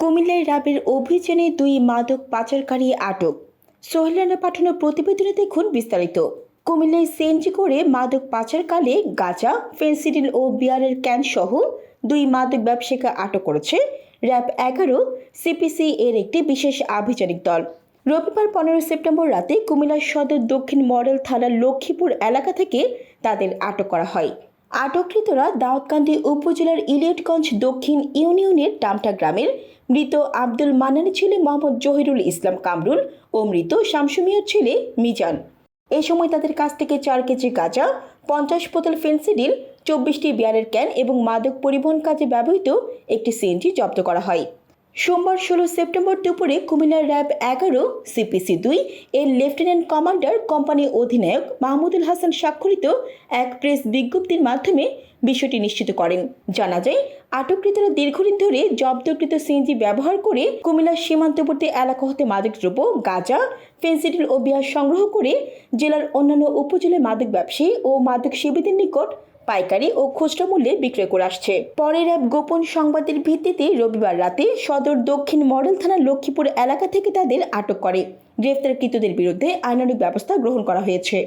কুমিল্লায় র্যাবের অভিযানে দুই মাদক পাচারকারী আটক। সোহেলানা পাঠানো প্রতিবেদনে দেখুন বিস্তারিত। কুমিল্লায় সিএনজি করে মাদক পাচারকালে গাঁজা, ফেন্সিডিল ও বিয়ারের ক্যান সহ দুই মাদক ব্যবসায়ীকে আটক করেছে র্যাব এগারো, সিপিসি এর একটি বিশেষ আভিযানিক দল। রবিবার পনেরো সেপ্টেম্বর রাতে কুমিল্লা সদর দক্ষিণ মডেল থানার লক্ষ্মীপুর এলাকা থেকে তাদের আটক করা হয়। আটককৃতরা দাউদকান্দি উপজেলার ইলিয়টগঞ্জ দক্ষিণ ইউনিয়নের টামটা গ্রামের মৃত আব্দুল মান্নানের ছেলে মোহাম্মদ জহিরুল ইসলাম কামরুল ও মৃত শামসুমিয়ার ছেলে মিজান। এ সময় তাদের কাছ থেকে চার কেজি গাঁজা, পঞ্চাশ বোতল ফেন্সিডিল, চব্বিশটি বিয়ারের ক্যান এবং মাদক পরিবহন কাজে ব্যবহৃত একটি সিএনজি জব্দ করা হয়। সোমবার ষোলো সেপ্টেম্বর দুপুরে কুমিল্লার র্যাব এগারো সিপিসি দুই এর লেফটেন্যান্ট কমান্ডার কোম্পানি অধিনায়ক মাহমুদুল হাসান স্বাক্ষরিত এক প্রেস বিজ্ঞপ্তির মাধ্যমে বিষয়টি নিশ্চিত করেন। জানা যায়, আটককৃতরা দীর্ঘদিন ধরে জব্দকৃত সিএনজি ব্যবহার করে কুমিল্লার সীমান্তবর্তী এলাকা হতে মাদকদ্রব্য গাঁজা, ফেন্সিডিল ও বিয়ার সংগ্রহ করে জেলার অন্যান্য উপজেলার মাদক ব্যবসায়ী ও মাদক সেবীদের নিকট পাইকারি ও খুচরো মূল্যে বিক্রয় করে আসছে। পরের এক গোপন সংবাদের ভিত্তিতে রবিবার রাতে সদর দক্ষিণ মডেল থানার লক্ষ্মীপুর এলাকা থেকে তাদের আটক করে। গ্রেফতারকৃতদের বিরুদ্ধে আইনানুক ব্যবস্থা গ্রহণ করা হয়েছে।